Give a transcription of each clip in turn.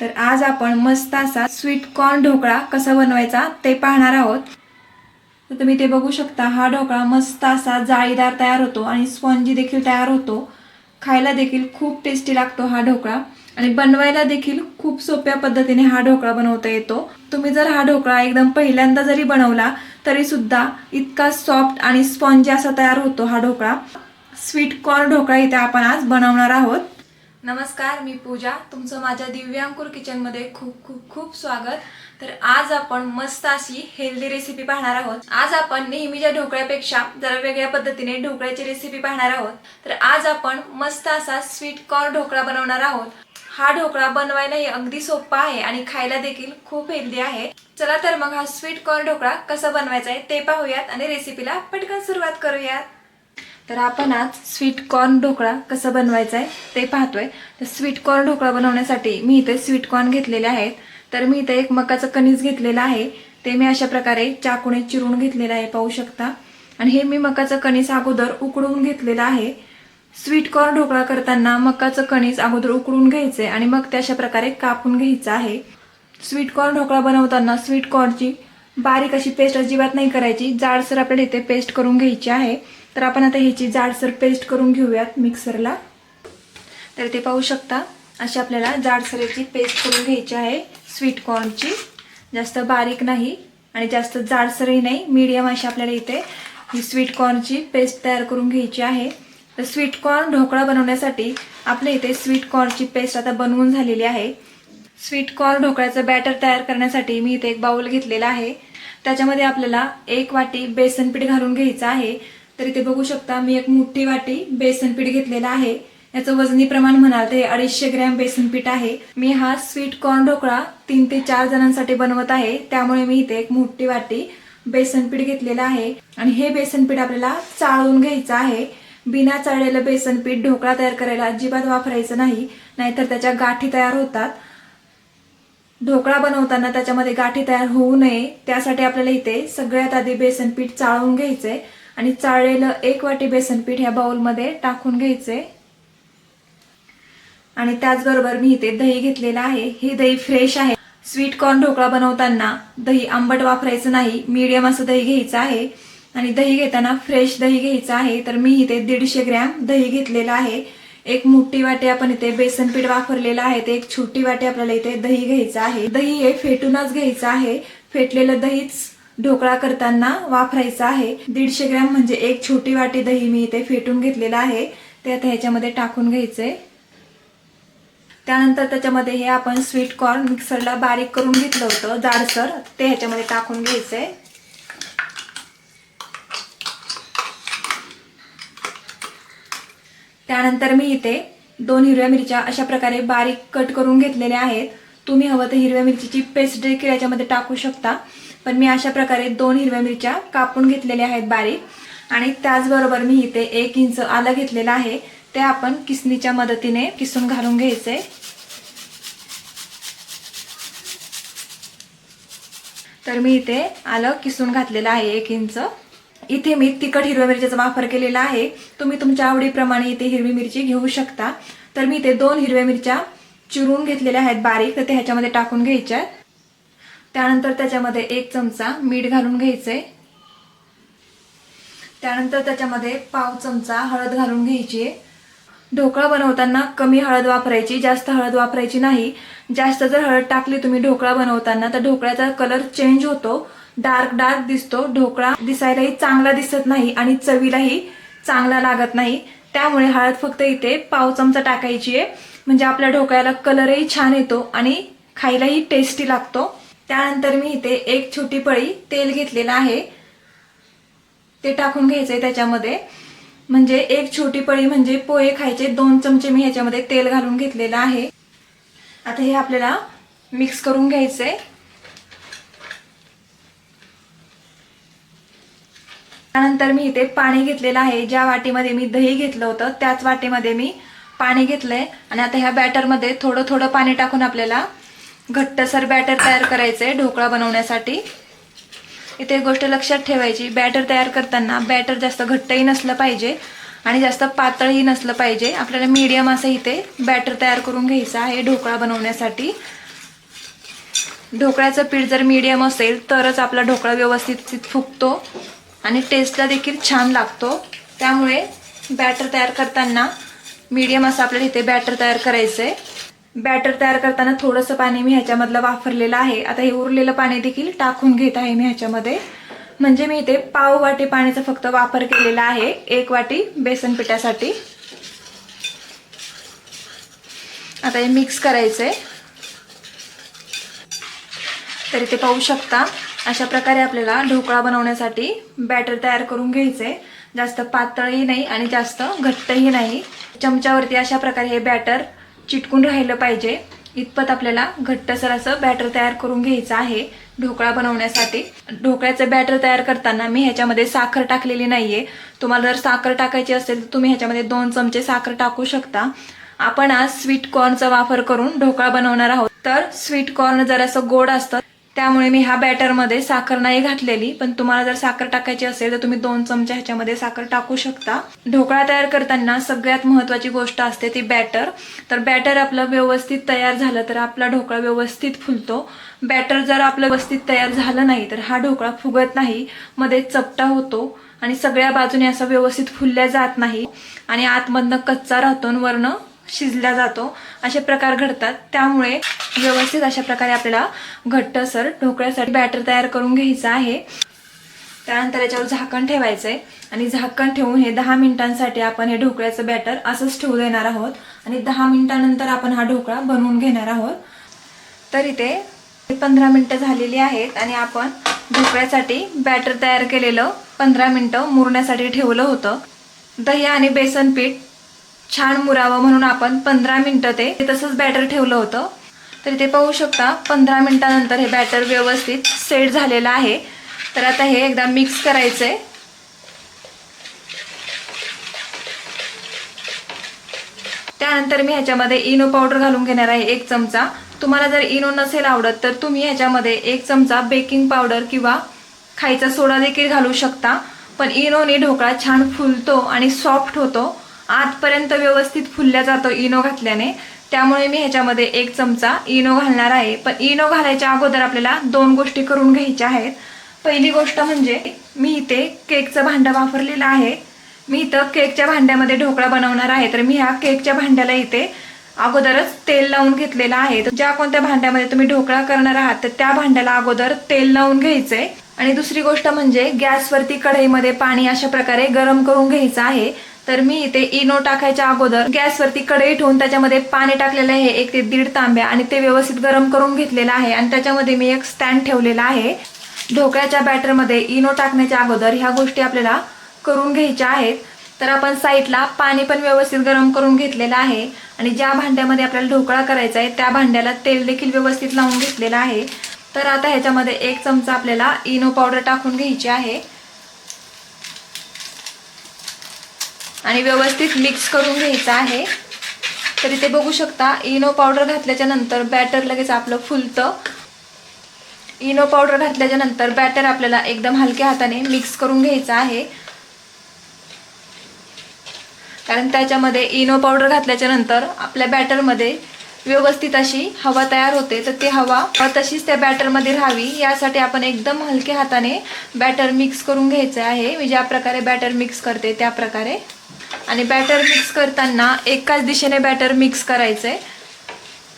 तर आज आपण मस्त असा स्वीट कॉर्न ढोकळा कसा बनवायचा ते पाहणार आहोत. तर तुम्ही ते बघू शकता हा ढोकळा मस्त असा जाळीदार तयार होतो आणि स्पॉन्जी देखील तयार होतो. खायला देखील खूप टेस्टी लागतो हा ढोकळा आणि बनवायला देखील खूप सोप्या पद्धतीने हा ढोकळा बनवता येतो. तुम्ही जर हा ढोकळा एकदम पहिल्यांदा जरी बनवला तरी सुद्धा इतका सॉफ्ट आणि स्पॉन्जी असा तयार होतो हा ढोकळा. स्वीट कॉर्न ढोकळा इथे आपण आज बनवणार आहोत. नमस्कार मी पूजा. तुमचं माझ्या दिव्यांकुर किचनमध्ये खूप खूप खूप स्वागत. तर आज आपण मस्त अशी हेल्दी रेसिपी पाहणार आहोत. आज आपण नेहमीच्या ढोकळ्यापेक्षा जरा वेगळ्या पद्धतीने ढोकळ्याची रेसिपी पाहणार आहोत. तर आज आपण मस्त असा स्वीट कॉर्न ढोकळा बनवणार आहोत. हा ढोकळा बनवायलाही अगदी सोपा आहे आणि खायला देखील खूप हेल्दी आहे. चला तर मग हा स्वीट कॉर्न ढोकळा कसा बनवायचा आहे ते पाहूयात आणि रेसिपीला पटकन सुरुवात करूयात. तर आपण आज स्वीट कॉर्न ढोकळा कसं बनवायचा आहे ते पाहतोय. तर स्वीट कॉर्न ढोकळा बनवण्यासाठी मी इथे स्वीट कॉर्न घेतलेले आहेत. तर मी इथे एक मकाचं कणीस घेतलेलं आहे. ते मी अशा प्रकारे चाकूने चिरून घेतलेलं आहे पाहू शकता. आणि हे मी मकाचं कणीस अगोदर उकडून घेतलेलं आहे. स्वीट कॉर्न ढोकळा करताना मकाचं कणीस अगोदर उकडून घ्यायचे आणि मग ते अशा प्रकारे कापून घ्यायचं आहे. स्वीट कॉर्न ढोकळा बनवताना स्वीट कॉर्नची बारीक अशी पेस्ट अजिबात नाही करायची. जाडसर आपल्याला इथे पेस्ट करून घ्यायची आहे. तर आपण आता ह्याची जाडसर पेस्ट करून घेऊयात मिक्सरला तर ते पाहू शकता अशी आपल्याला जाडसर याची पेस्ट करून घ्यायची आहे स्वीट कॉर्नची जास्त बारीक नाही आणि जास्त जाडसरही नाही मीडियम अशी आपल्याला इथे ही स्वीट कॉर्नची पेस्ट तयार करून घ्यायची आहे. तर स्वीट कॉर्न ढोकळा बनवण्यासाठी आपल्या इथे स्वीट कॉर्नची पेस्ट आता बनवून झालेली आहे. स्वीट कॉर्न ढोकळ्याचं बॅटर तयार करण्यासाठी मी इथे एक बाउल घेतलेला आहे. त्याच्यामध्ये आपल्याला एक वाटी बेसन पीठ घालून घ्यायचं आहे. तर इथे बघू शकता मी एक मोठी वाटी बेसन पीठ घेतलेलं आहे. याचं वजनी प्रमाण म्हणाल तर अडीचशे ग्रॅम बेसन पीठ आहे. मी हा स्वीट कॉर्न ढोकळा तीन ते चार जणांसाठी बनवत आहे. त्यामुळे मी इथे एक मोठी वाटी बेसन पीठ घेतलेलं आहे. आणि हे बेसन पीठ आपल्याला चाळून घ्यायचं आहे. बिना चाळलेलं बेसन पीठ ढोकळा तयार करायला अजिबात वापरायचं नाही नाहीतर त्याच्या गाठी तयार होतात. ढोकळा बनवताना त्याच्यामध्ये गाठी तयार होऊ नये. त्यासाठी आपल्याला इथे सगळ्यात आधी बेसन पीठ चाळून घ्यायचंय. आणि चाळलेलं एक वाटी बेसन पीठ ह्या बाउलमध्ये टाकून घ्यायचंय आणि त्याचबरोबर मी इथे दही घेतलेलं आहे. हे दही फ्रेश आहे. स्वीट कॉर्न ढोकळा बनवताना दही आंबट वापरायचं नाही. मीडियम असं दही घ्यायचं आहे. आणि दही घेताना फ्रेश दही घ्यायचं आहे. तर मी इथे दीडशे ग्रॅम दही घेतलेलं आहे. एक मोठी वाटी आपण इथे बेसन पीठ वापरलेलं आहे. ते एक छोटी वाटी आपल्याला इथे दही घ्यायचं आहे. दही हे फेटूनच घ्यायचं आहे. फेटलेलं दहीच ढोकळा करताना वापरायचं आहे. दीडशे ग्रॅम म्हणजे एक छोटी वाटी दही मी इथे फेटून घेतलेलं आहे. ते आता ह्याच्यामध्ये टाकून घ्यायचंय. त्यानंतर त्याच्यामध्ये हे आपण स्वीट कॉर्न मिक्सरला बारीक करून घेतलं होतं जाडसर ते ह्याच्यामध्ये टाकून घ्यायचंय. त्यानंतर मी इथे दोन हिरव्या मिरच्या अशा प्रकारे बारीक कट करून घेतलेल्या आहेत. तुम्ही हवं तर हिरव्या मिरचीची पेस्ट देखील याच्यामध्ये टाकू शकता. पण मी अशा प्रकारे दोन हिरव्या मिरच्या कापून घेतलेल्या आहेत बारीक. आणि त्याचबरोबर मी इथे एक इंच आलं घेतलेलं आहे. ते आपण किसनीच्या मदतीने किसून घालून घ्यायचे. तर मी इथे आलं किसून घातलेलं आहे एक इंच. इथे मी तिखट हिरव्या मिरचीचा वापर केलेला आहे. तुम्ही तुमच्या आवडीप्रमाणे इथे हिरवी मिरची घेऊ शकता. तर मी इथे दोन हिरव्या मिरच्या चिरून घेतलेल्या आहेत बारीक. तर ते ह्याच्यामध्ये टाकून घ्यायच्या. त्यानंतर त्याच्यामध्ये एक चमचा मीठ घालून घ्यायचंय त्यानंतर त्याच्यामध्ये पाव चमचा हळद घालून घ्यायची. आहे ढोकळा बनवताना कमी हळद वापरायची जास्त हळद वापरायची नाही. जास्त जर हळद टाकली तुम्ही ढोकळा बनवताना तर ढोकळ्याचा कलर चेंज होतो. डार्क डार्क दिसतो. ढोकळा दिसायलाही चांगला दिसत नाही आणि चवीलाही चांगला लागत नाही. त्यामुळे हळद फक्त इथे पाव चमचा टाकायची आहे. म्हणजे आपल्या ढोकळ्याला कलरही छान येतो आणि खायलाही टेस्टी लागतो. त्यानंतर मी इथे एक छोटी पळी तेल घेतलेलं आहे. ते टाकून घ्यायचंय त्याच्यामध्ये. म्हणजे एक छोटी पळी म्हणजे पोहे खायचे दोन चमचे मी ह्याच्यामध्ये तेल घालून घेतलेलं आहे. आता हे आपल्याला मिक्स करून घ्यायचंय. त्यानंतर मी इथे पाणी घेतलेलं आहे. ज्या वाटीमध्ये मी दही घेतलं होतं त्याच वाटीमध्ये मी पाणी घेतलंय. आणि आता ह्या बॅटरमध्ये थोडं थोडं पाणी टाकून आपल्याला घट्टसर बॅटर तयार करायचं आहे ढोकळा बनवण्यासाठी. इथे एक गोष्ट लक्षात ठेवायची बॅटर तयार करताना बॅटर जास्त घट्टही नसलं पाहिजे आणि जास्त पातळही नसलं पाहिजे. आपल्याला मीडियम असं इथे बॅटर तयार करून घ्यायचं आहे ढोकळा बनवण्यासाठी. ढोकळ्याचं पीठ जर मीडियम असेल तरच आपला ढोकळा व्यवस्थित फुगतो आणि टेस्टला देखील छान लागतो. त्यामुळे बॅटर तयार करताना मीडियम असं आपल्याला इथे बॅटर तयार करायचं आहे बॅटर तयार करताना थोडंसं पाणी मी ह्याच्यामधलं वापरलेलं आहे. आता हे उरलेलं पाणी देखील टाकून घेत आहे मी ह्याच्यामध्ये. म्हणजे मी इथे पाव वाटी पाण्याचा फक्त वापर केलेला आहे. एक वाटी बेसन पिठासाठी. आता हे मिक्स करायचं आहे तर इथे पाहू शकता अशा प्रकारे आपल्याला ढोकळा बनवण्यासाठी बॅटर तयार करून घ्यायचे जास्त पातळही नाही आणि जास्त घट्टही नाही. चमच्यावरती अशा प्रकारे हे बॅटर चिटकून राहिलं पाहिजे. इतपत आपल्याला घट्टसर असं बॅटर तयार करून घ्यायचं आहे ढोकळा बनवण्यासाठी. ढोकळ्याचं बॅटर तयार करताना मी ह्याच्यामध्ये साखर टाकलेली नाहीये. तुम्हाला जर साखर टाकायची असेल तर तुम्ही ह्याच्यामध्ये दोन चमचे साखर टाकू शकता. आपण आज स्वीट कॉर्नचा वापर करून ढोकळा बनवणार आहोत. तर स्वीट कॉर्न जरासं गोड असतं त्यामुळे मी ह्या बॅटरमध्ये साखर नाही घातलेली पण तुम्हाला जर साखर टाकायची असेल तर तुम्ही दोन चमचे ह्याच्यामध्ये साखर टाकू शकता. ढोकळा तयार करताना सगळ्यात महत्वाची गोष्ट असते ती बॅटर. तर बॅटर आपलं व्यवस्थित तयार झालं तर आपला ढोकळा व्यवस्थित फुलतो. बॅटर जर आपलं व्यवस्थित तयार झालं नाही तर हा ढोकळा फुगत नाही मध्ये चपटा होतो आणि सगळ्या बाजूने असं व्यवस्थित फुलल्या जात नाही. आणि आतमधनं कच्चा राहतो आणि वरनं शिजला जातो असे प्रकार घडतात. त्यामुळे व्यवस्थित अशा प्रकारे आपल्याला घट्टसर ढोकळ्यासाठी बॅटर तयार करून घ्यायचं आहे. त्यानंतर याच्यावर झाकण ठेवायचं आहे आणि झाकण ठेवून हे दहा मिनिटांसाठी आपण हे ढोकळ्याचं बॅटर असंच ठेवू देणार आहोत. आणि दहा मिनिटानंतर आपण हा ढोकळा बनवून घेणार आहोत. तर इथे पंधरा मिनटं झालेली आहेत आणि आपण ढोकळ्यासाठी बॅटर तयार केलेलं पंधरा मिनटं मुरण्यासाठी ठेवलं होतं. दही आणि बेसन पीठ छान मुरावं म्हणून आपण पंधरा मिनटं ते तसंच बॅटर ठेवलं होतं. तर इथे पाहू शकता पंधरा मिनटानंतर हे बॅटर व्यवस्थित सेट झालेलं आहे. तर आता हे एकदा मिक्स करायचं आहे त्यानंतर मी ह्याच्यामध्ये इनो पावडर घालून घेणार आहे एक चमचा. तुम्हाला जर इनो नसेल आवडत तर तुम्ही ह्याच्यामध्ये एक चमचा बेकिंग पावडर किंवा खायचा सोडा देखील घालू शकता. पण इनोने ढोकळा छान फुलतो आणि सॉफ्ट होतो. आतपर्यंत व्यवस्थित फुलल्या जातो इनो घातल्याने. त्यामुळे मी ह्याच्यामध्ये एक चमचा इनो घालणार आहे. पण इनो घालायच्या अगोदर आपल्याला दोन गोष्टी करून घ्यायच्या आहेत. पहिली गोष्ट म्हणजे मी इथे केकचं भांडं वापरलेलं आहे. मी इथं केकच्या भांड्यामध्ये ढोकळा बनवणार आहे. तर मी ह्या केकच्या भांड्याला इथे अगोदरच तेल लावून घेतलेलं आहे. तर ज्या कोणत्या भांड्यामध्ये तुम्ही ढोकळा करणार आहात तर त्या भांड्याला अगोदर तेल लावून घ्यायचंय. आणि दुसरी गोष्ट म्हणजे गॅसवरती कढईमध्ये पाणी अशा प्रकारे गरम करून घ्यायचं आहे. तर मी इथे e इनो टाकायच्या अगोदर गॅसवरती कढई ठेवून त्याच्यामध्ये पाणी टाकलेलं आहे. एक ते दीड तांब्या आणि ते व्यवस्थित गरम करून घेतलेलं आहे. आणि त्याच्यामध्ये मी एक स्टँड ठेवलेला आहे. ढोकळ्याच्या बॅटरमध्ये इनो e टाकण्याच्या अगोदर ह्या गोष्टी आपल्याला करून घ्यायच्या आहेत. तर आपण साईडला पाणी पण व्यवस्थित गरम करून घेतलेलं आहे. आणि ज्या भांड्यामध्ये आपल्याला ढोकळा करायचा आहे त्या भांड्याला तेल देखील व्यवस्थित लावून घेतलेलं आहे. तर आता ह्याच्यामध्ये एक चमचा आपल्याला e इनो पावडर टाकून घ्यायची आहे. आणि व्यवस्थित मिक्स करून घ्यायचं आहे. तर इथे बघू शकता इनो पावडर घातल्याच्या नंतर बॅटर लगेच आपलं फुलतं. इनो पावडर घातल्याच्या नंतर बॅटर आपल्याला एकदम हलक्या हाताने मिक्स करून घ्यायचं आहे. कारण त्याच्यामध्ये इनो पावडर घातल्याच्या नंतर आपल्या बॅटरमध्ये व्यवस्थित अशी हवा तयार होते. तर ती हवा तशीच त्या बॅटरमध्ये राहावी. यासाठी आपण एकदम हलक्या हाताने बॅटर मिक्स करून घ्यायचं आहे. मी ज्या प्रकारे बॅटर मिक्स करते त्या प्रकारे आणि बॅटर मिक्स करताना एकाच दिशेने बॅटर मिक्स करायचं आहे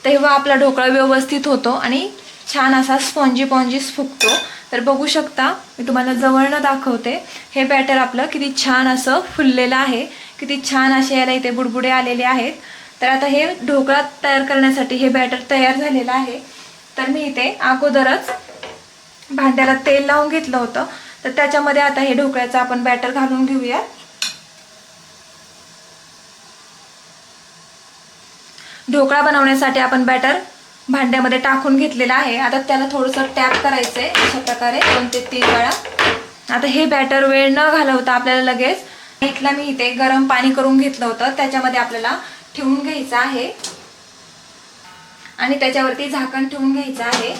तेव्हा आपला ढोकळा व्यवस्थित होतो आणि छान असा स्पॉन्जी पॉन्जीस फुगतो. तर बघू शकता मी तुम्हाला जवळनं दाखवते. हे बॅटर आपलं किती छान असं फुललेलं आहे. किती छान असे याला इथे बुडबुडे आलेले आहेत. तर आता हे ढोकळा तयार करण्यासाठी हे बॅटर तयार झालेलं आहे. तर मी इथे अगोदरच भांड्याला तेल लावून घेतलं होतं. तर त्याच्यामध्ये आता हे ढोकळ्याचं आपण बॅटर घालून घेऊया ढोकळा बनवण्यासाठी आपण बॅटर भांड्यामध्ये टाकून घेतलेलं आहे. आता त्याला थोडंसं टॅप करायचंय अशा प्रकारे दोन ते तीन वेळा. आता हे बॅटर वेळ न घालवता आपल्याला लगेच इथला मी इथे गरम पाणी करून घेतलं होतं. त्याच्यामध्ये आपल्याला ठेवून घ्यायचं आहे. आणि त्याच्यावरती झाकण ठेवून घ्यायचं आहे.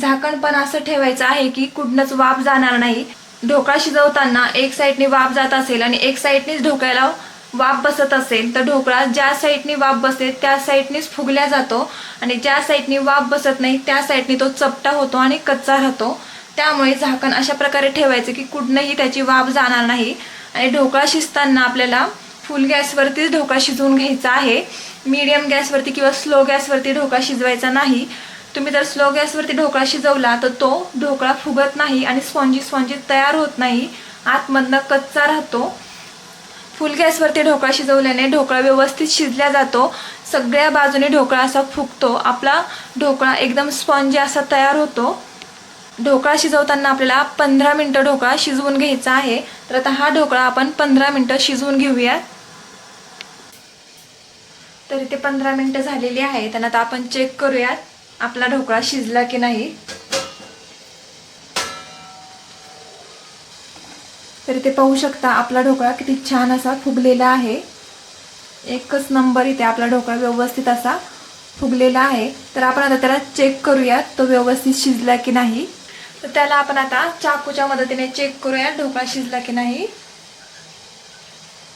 झाकण पण असं ठेवायचं आहे की कुठनंच वाफ जाणार नाही. ढोकळा शिजवताना एक साईडने वाफ जात असेल आणि एक साईडनेच ढोकळ्याला वाफ बसत असेल तर ढोकळा ज्या साईडनी वाफ बसते त्या साईडनीच फुगल्या जातो. आणि ज्या साईडनी वाफ बसत नाही त्या साईडनी तो चपटा होतो आणि कच्चा राहतो. त्यामुळे झाकण अशा प्रकारे ठेवायचं की कुठनंही त्याची वाफ जाणार नाही. आणि ढोकळा शिजताना आपल्याला फुल गॅसवरतीच ढोकळा शिजवून घ्यायचा आहे. मीडियम गॅसवरती किंवा स्लो गॅसवरती ढोकळा शिजवायचा नाही. तुम्ही जर स्लो गॅसवरती ढोकळा शिजवला तर तो ढोकळा फुगत नाही आणि स्पॉन्जी स्पॉन्जी तयार होत नाही. आतमधनं कच्चा राहतो. फुल गॅसवरती ढोकळा शिजवल्याने ढोकळा व्यवस्थित शिजला जातो. सगळ्या बाजूने ढोकळा असा फुगतो. आपला ढोकळा एकदम स्पॉन्जी असा तयार होतो. ढोकळा शिजवताना आपल्याला पंधरा मिनटं ढोकळा शिजवून घ्यायचा आहे. तर आता हा ढोकळा आपण पंधरा मिनटं शिजवून घेऊयात तर इथे पंधरा मिनटं झालेली आहे त्यांना आता आपण चेक करूयात आपला ढोकळा शिजला की नाही. तर इथे पाहू शकता आपला ढोकळा किती छान असा फुगलेला आहे. एकच नंबर इथे आपला ढोकळा व्यवस्थित असा फुगलेला आहे. तर आपण आता त्याला चेक करूयात तो व्यवस्थित शिजला की नाही. तर त्याला आपण आता चाकूच्या मदतीने चेक करूयात ढोकळा शिजला की नाही.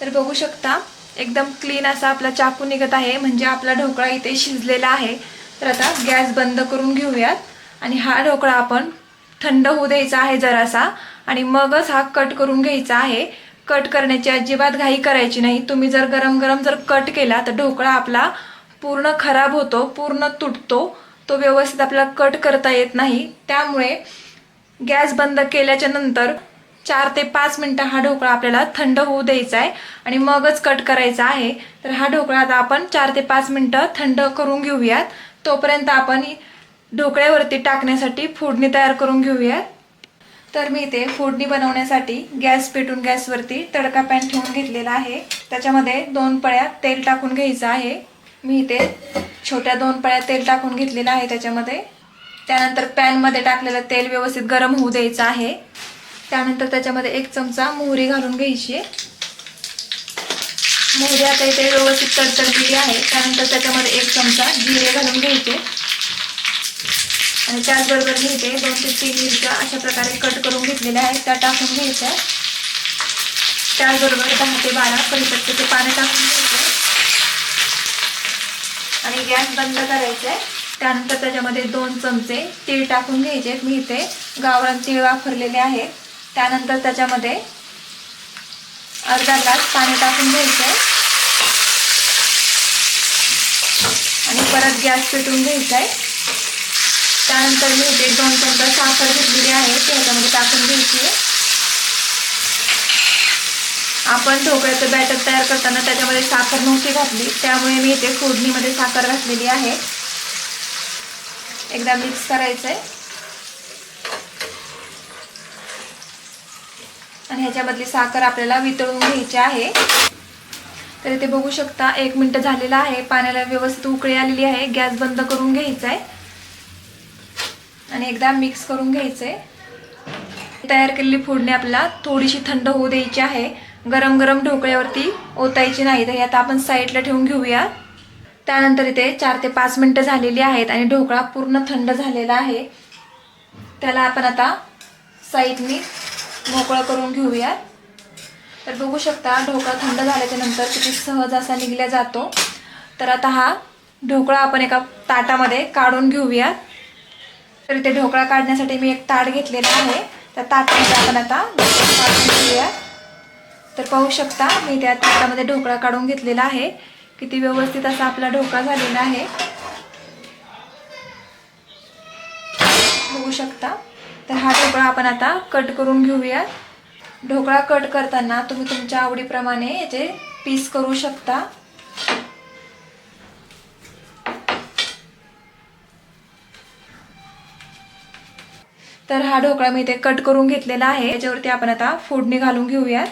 तर बघू शकता एकदम क्लीन असा आपला चाकू निघत आहे. म्हणजे आपला ढोकळा इथे शिजलेला आहे. तर आता गॅस बंद करून घेऊयात. आणि हा ढोकळा आपण थंड होऊ द्यायचा आहे जरासा. आणि मगच हा कट करून घ्यायचा आहे. कट करण्याची अजिबात घाई करायची नाही. तुम्ही जर गरम गरम जर कट केला तर ढोकळा आपला पूर्ण खराब होतो पूर्ण तुटतो. तो व्यवस्थित आपल्याला कट करता येत नाही. त्यामुळे गॅस बंद केल्याच्यानंतर चार ते पाच मिनटं हा ढोकळा आपल्याला थंड होऊ द्यायचा आहे. आणि मगच कट करायचा आहे. तर हा ढोकळा आता आपण चार ते पाच मिनटं थंड करून घेऊयात. तोपर्यंत आपण ढोकळ्यावरती टाकण्यासाठी फोडणी तयार करून घेऊयात. तर मी इथे फोडणी बनवण्यासाठी गॅस पेटून गॅसवरती तडका पॅन ठेवून घेतलेला आहे. त्याच्यामध्ये दोन पळ्या तेल टाकून घ्यायचं आहे. मी इथे छोट्या दोन पळ्या तेल टाकून घेतलेलं आहे त्याच्यामध्ये. त्यानंतर पॅनमध्ये टाकलेलं तेल व्यवस्थित गरम होऊ द्यायचं आहे. त्यानंतर त्याच्यामध्ये एक चमचा मोहरी घालून घ्यायची मोहरी आता इथे व्यवस्थित तडतडलेली आहे. त्यानंतर त्याच्यामध्ये एक चमचा जिरे घालून घ्यायचे. आणि त्याचबरोबर मी इथे दोन ते तीन मिरच्या अशा प्रकारे कट करून घेतलेल्या आहेत त्या टाकून घ्यायच्या. त्याचबरोबर दहा ते बारा कढीपत्त्याचे पाणी टाकून घ्यायचं. आणि गॅस बंद करायचा आहे. त्यानंतर त्याच्यामध्ये दोन चमचे तीळ टाकून घ्यायचे मी इथे गावरान तीळ वापरलेले आहेत त्यानंतर त्याच्यामध्ये अर्धा ग्लास पाणी टाकून घ्यायचं आहे. आणि परत गॅस पेटवून घ्यायचा आहे. त्यानंतर मी इथे दोन चमचा साखर घेतलेली आहे ती ह्याच्यामध्ये टाकून घ्यायची आहे. आपण ढोकळ्याचं बॅटर तयार करताना त्याच्यामध्ये साखर नव्हती घातली त्यामुळे मी इथे फोडणीमध्ये साखर घातलेली आहे. एकदा मिक्स करायचं आहे आणि ह्याच्यामधली साखर आपल्याला वितळून घ्यायची आहे. तर इथे बघू शकता एक मिनटं झालेलं आहे पाण्याला व्यवस्थित उकळी आलेली आहे गॅस बंद करून घ्यायचा आहे आणि एकदा मिक्स करून घ्यायचं. आहे तयार केलेली फोडणी आपल्याला थोडीशी थंड होऊ द्यायची आहे. गरम गरम ढोकळ्यावरती ओतायची नाही तर आता आपण साईडला ठेवून घेऊया. त्यानंतर इथे चार ते पाच मिनटं झालेली आहेत आणि ढोकळा पूर्ण थंड झालेला आहे. त्याला आपण आता साईडनी मोकळं करून घेऊया तर बघू शकता ढोकळा थंड झाल्याच्यानंतर किती सहज असा निघला जातो. तर आता हा ढोकळा आपण एका ताटामध्ये काढून घेऊयात. तर इथे ढोकळा काढण्यासाठी मी एक ताट घेतलेला आहे. त्या ताटामध्ये आपण आता घेऊया. तर पाहू शकता मी त्या ताटामध्ये ढोकळा काढून घेतलेला आहे. किती व्यवस्थित असा आपला ढोकळा झालेला आहे. बघू शकता. तर हा ढोकळा आपण आता कट करून घेऊया. ढोकळा कट करताना तुम्ही तुमच्या आवडीप्रमाणे याचे पीस करू शकता. तर हा ढोकळा मी इथे कट करून घेतलेला आहे. याच्यावरती आपण आता फोडणी घालून घेऊयात.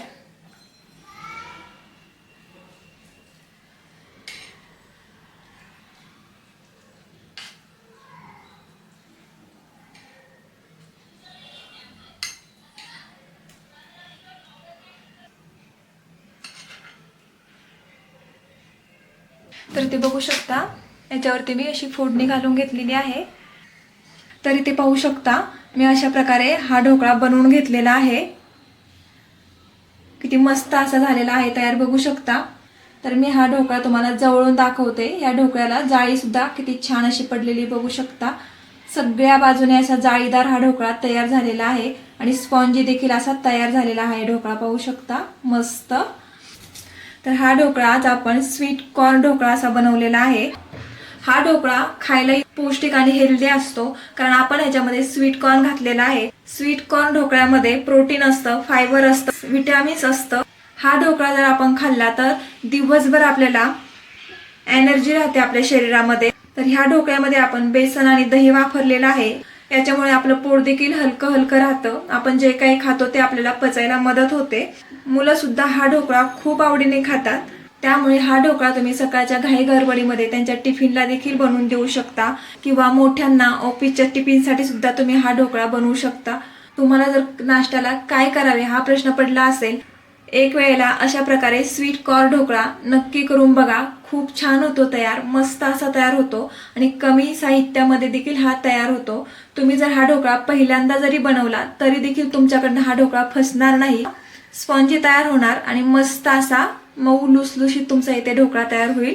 तर ते बघू शकता. याच्यावरती मी अशी फोडणी घालून घेतलेली आहे. तर इथे पाहू शकता. मी अशा प्रकारे हा ढोकळा बनवून घेतलेला आहे. किती मस्त असा झालेला आहे तयार बघू शकता. तर मी हा ढोकळा तुम्हाला जवळून दाखवते. या ढोकळ्याला जाळीसुद्धा किती छान अशी पडलेली बघू शकता. सगळ्या बाजूने असा जाळीदार हा ढोकळा तयार झालेला आहे आणि स्पॉन्जी देखील असा तयार झालेला आहे ढोकळा पाहू शकता. मस्त. तर हा ढोकळा आज आपण स्वीट कॉर्न ढोकळा असा बनवलेला आहे. हा ढोकळा खायला पौष्टिक आणि हेल्दी असतो. कारण आपण ह्याच्यामध्ये स्वीट कॉर्न घातलेला आहे. स्वीट कॉर्न ढोकळ्यामध्ये प्रोटीन असतं फायबर असतं विटॅमिन्स असतं. हा ढोकळा जर आपण खाल्ला तर दिवसभर आपल्याला एनर्जी राहते आपल्या शरीरामध्ये. तर ह्या ढोकळ्यामध्ये आपण बेसन आणि दही वापरलेलं आहे. याच्यामुळे आपलं पोट देखील हलकं हलकं राहतं. आपण जे काही खातो ते आपल्याला पचायला मदत होते. मुलं सुद्धा हा ढोकळा खूप आवडीने खातात. त्यामुळे हा ढोकळा तुम्ही सकाळच्या घाई गडबडीमध्ये त्यांच्या टिफिनला देखील बनवून देऊ शकता. किंवा मोठ्यांना ऑफिसच्या टिफिनसाठी सुद्धा तुम्ही हा ढोकळा बनवू शकता. तुम्हाला जर नाश्त्याला काय करावे हा प्रश्न पडला असेल एक वेळेला अशा प्रकारे स्वीट कॉर्न ढोकळा नक्की करून बघा. खूप छान होतो तयार मस्त असा तयार होतो. आणि कमी साहित्यामध्ये देखील हा तयार होतो. तुम्ही जर हा ढोकळा पहिल्यांदा जरी बनवला तरी देखील तुमच्याकडनं हा ढोकळा फसणार नाही. स्पॉन्जी तयार होणार आणि मस्त असा मऊ लुसलुशीत तुमचा इथे ढोकळा तयार होईल.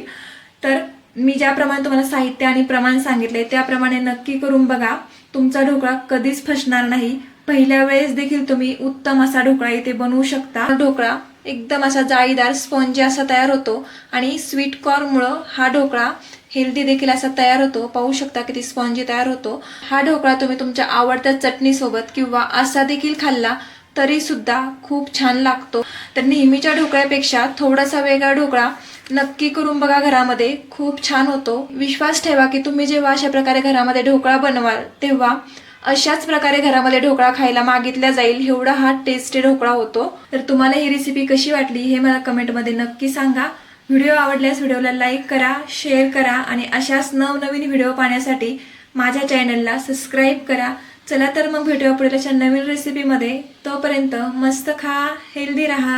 तर मी ज्याप्रमाणे तुम्हाला साहित्य आणि प्रमाण सांगितले त्याप्रमाणे नक्की करून बघा. तुमचा ढोकळा कधीच फसणार नाही. पहिल्या वेळेस देखील तुम्ही उत्तम असा ढोकळा इथे बनवू शकता. ढोकळा एकदम असा जाळीदार स्पॉन्जी असा तयार होतो. आणि स्वीट कॉर्नमुळं हा ढोकळा हेल्दी देखील असा तयार होतो. पाहू शकता किती स्पॉन्जी तयार होतो. हा ढोकळा तुम्ही तुमच्या आवडत्या चटणीसोबत किंवा असा देखील खाल्ला तरी सुद्धा खूप छान लागतो. तर नेहमीच्या ढोकळ्यापेक्षा थोडासा वेगळा ढोकळा नक्की करून बघा घरामध्ये. खूप छान होतो. विश्वास ठेवा की तुम्ही जेव्हा अशा प्रकारे घरामध्ये ढोकळा बनवाल तेव्हा अशाच प्रकारे घरामध्ये ढोकळा खायला मागितला जाईल एवढा हा टेस्टी ढोकळा होतो. तर तुम्हाला ही रेसिपी कशी वाटली हे मला कमेंटमध्ये नक्की सांगा. व्हिडिओ आवडल्यास व्हिडिओला लाईक करा शेअर करा आणि अशाच नवनवीन व्हिडिओ पाहण्यासाठी माझ्या चॅनलला सबस्क्राईब करा. चला तर मग भेटूया पुढे नवीन रेसिपीमध्ये तोपर्यंत मस्त खा हेल्दी राहा.